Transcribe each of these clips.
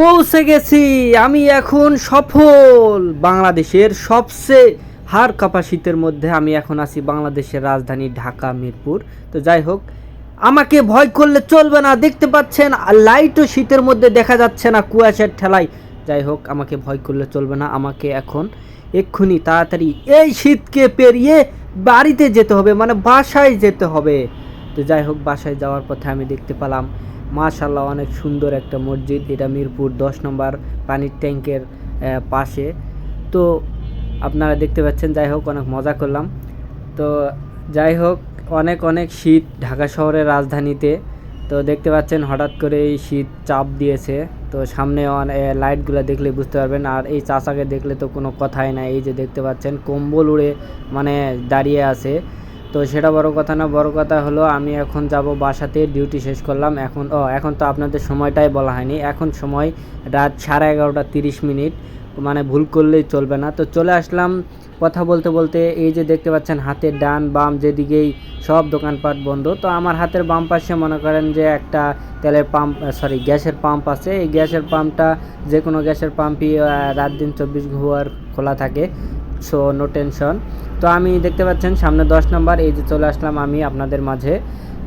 পৌঁছে গেছি, আমি এখন সফল। বাংলাদেশের সবচেয়ে হার কাপা শীতের মধ্যে আমি এখন আছি বাংলাদেশের রাজধানী ঢাকা, মিরপুর। তো যাই হোক, আমাকে ভয় করলে চলবে না, দেখতে পাচ্ছেন লাইটও শীতের মধ্যে দেখা যাচ্ছে না, কুয়াশার ঠেলায়। যাই হোক, আমাকে ভয় করলে চলবে না, আমাকে এখন এক্ষুনি তাড়াতাড়ি এই শীতকে পেরিয়ে বাড়িতে যেতে হবে মানে বাসায় যেতে হবে। তো যাই হোক, বাসায় যাওয়ার পথে আমি দেখতে পেলাম মাশাল্লাহ অনেক সুন্দর একটা মসজিদ। এটা মিরপুর দশ নম্বর পানির ট্যাঙ্কের পাশে। তো আপনারা দেখতে পাচ্ছেন, যাই হোক, অনেক মজা করলাম। তো যাই হোক, অনেক অনেক শীত ঢাকা শহরের রাজধানীতে। তো দেখতে পাচ্ছেন, হঠাৎ করে এই শীত চাপ দিয়েছে। তো সামনে লাইটগুলো দেখলে বুঝতে পারবেন। আর এই চাচাকে দেখলে তো কোনো কথাই নাই। এই যে দেখতে পাচ্ছেন, কম্বল উড়ে মানে দাঁড়িয়ে আছে। তো সেটা বড় কথা না, বড় কথা হলো আমি এখন যাব বাসাতে ডিউটি শেষ করলাম, এখন, ও, এখন তো আপনাদের সময়টাই বলা হয়নি, এখন সময় রাত সাড়ে এগারোটা তিরিশ মিনিট মানে ভুল করলেই চলবে না। তো চলে আসলাম কথা বলতে বলতে, এই যে দেখতে পাচ্ছেন হাতের ডান বাম যেদিকেই সব দোকানপাট বন্ধ, তো আমার হাতের বাম পাশে মনে করেন যে একটা তেলের পাম্প সরি গ্যাসের পাম্প আছে, এই গ্যাসের পাম্পটা যে কোনো গ্যাসের পাম্পই রাত দিন চব্বিশ ঘুয়ার খোলা থাকে। সো নো টেনশন তো আমি দেখতে পাচ্ছেন সামনে দশ নম্বর, এই যে চলে আসলাম আমি আপনাদের মাঝে।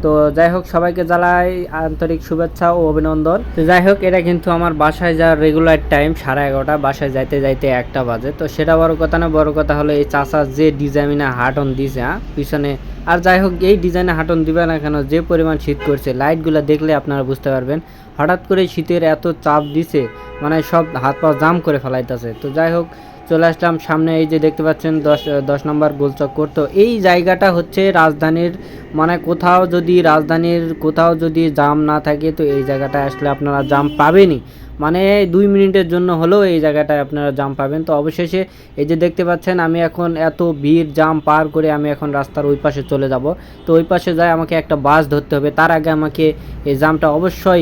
তো যাই হোক, সবাইকে জানাই আন্তরিক শুভেচ্ছা ও অভিনন্দন। তো যাই হোক, এটা কিন্তু আমার বাসায় যাওয়ার রেগুলার টাইম সাড়ে এগারোটা। বাসায় যাইতে যাইতে একটা বাজে। তো সেটা বড় কথা না, বড় কথা হলো এই চাষা যে ডিজাইনে হাটন দিছে হ্যাঁ পিছনে। আর যাই হোক, এই ডিজাইনে হাটন দিবে না কেন, যে পরিমাণ শীত করছে লাইটগুলো দেখলে আপনারা বুঝতে পারবেন। হঠাৎ করে শীতের এত চাপ দিছে মানে সব হাত পা জাম করে ফেলাইতেছে। তো যাই হোক, চলে আসলাম সামনে, এই যে দেখতে পাচ্ছেন, দশ দশ নম্বর গোলচক্কর। তো এই জায়গাটা হচ্ছে রাজধানীর মানে কোথাও যদি রাজধানীর কোথাও যদি জাম না থাকে তো এই জায়গাটা আসলে আপনারা জাম পাবেনই। মানে দুই মিনিটের জন্য হলেও এই জায়গাটায় আপনারা জাম পাবেন। তো অবশেষে এই যে দেখতে পাচ্ছেন, আমি এখন এত ভিড় জাম পার করে আমি এখন রাস্তার ওই পাশে চলে যাব। তো ওই পাশে যায় আমাকে একটা বাস ধরতে হবে। তার আগে আমাকে এই জামটা অবশ্যই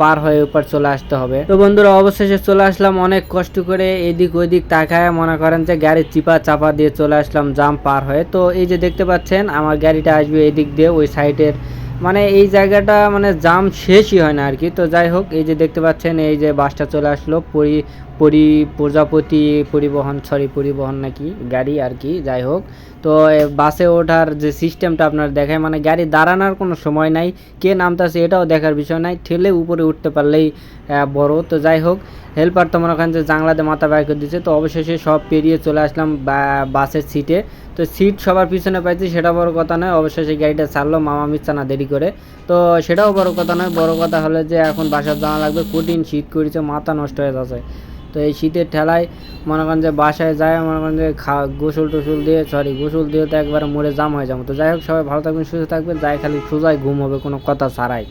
পার হয়ে ওপার চলে আসতে হবে। তো বন্ধুরা, অবশেষে চলে আসলাম। অনেক কষ্ট করে এদিক ওইদিক তাকায় মনে করেন যে গাড়ির চিপা চাপা দিয়ে চলে আসলাম জাম পার হয়ে। তো এই যে দেখতে পাচ্ছেন, আমার গাড়িটা আসবে এদিক দিয়ে, ওই সাইডের মানে এই জায়গাটা মানে জাম শেষই হয় না আর কি তো যাই হোক, এই যে দেখতে পাচ্ছেন, এই যে বাসটা চলে আসলো, পরি পরি, প্রজাপতি পরিবহন সরি পরিবহন নাকি, গাড়ি আর কি যাই হোক। তো বাসে ওঠার যে সিস্টেমটা আপনার দেখায় মানে গাড়ি দাঁড়ানোর কোনো সময় নাই, কে নামতেছে এটাও দেখার বিষয় নাই, ঠেলে উপরে উঠতে পারলেই বড়। তো যাই হোক হেল্পার তো মনে করেন যে জাংলাতে মাথা বাইর করে দিচ্ছে তো অবশেষে সব পেরিয়ে চলে আসলাম বাসের সিটে তো সিট সবার পিছনে পাইছি সেটা বড় কথা নয়, অবশেষে গাড়িটা ছাড়লো মামা মিচ্ছা না দেরি করে। তো সেটাও বড় কথা নয়, বড় কথা হলো যে এখন বাসার জানা লাগবে, কঠিন শীত করেছে, মাথা নষ্ট হয়ে যাচ্ছে। তো এই শীতের ঠেলায় মনে করেন যে বাসায় যায়, মনে করেন যে খা, গোসল টোসল দিয়ে সরি গোসল দিয়ে তো একবারে মরে জাম হয়ে যাব। তো যাই হোক, সবাই ভালো থাকবেন, সুস্থ থাকবেন, যাই খালি সোজাই ঘুম হবে, কোনো কথা ছাড়াই।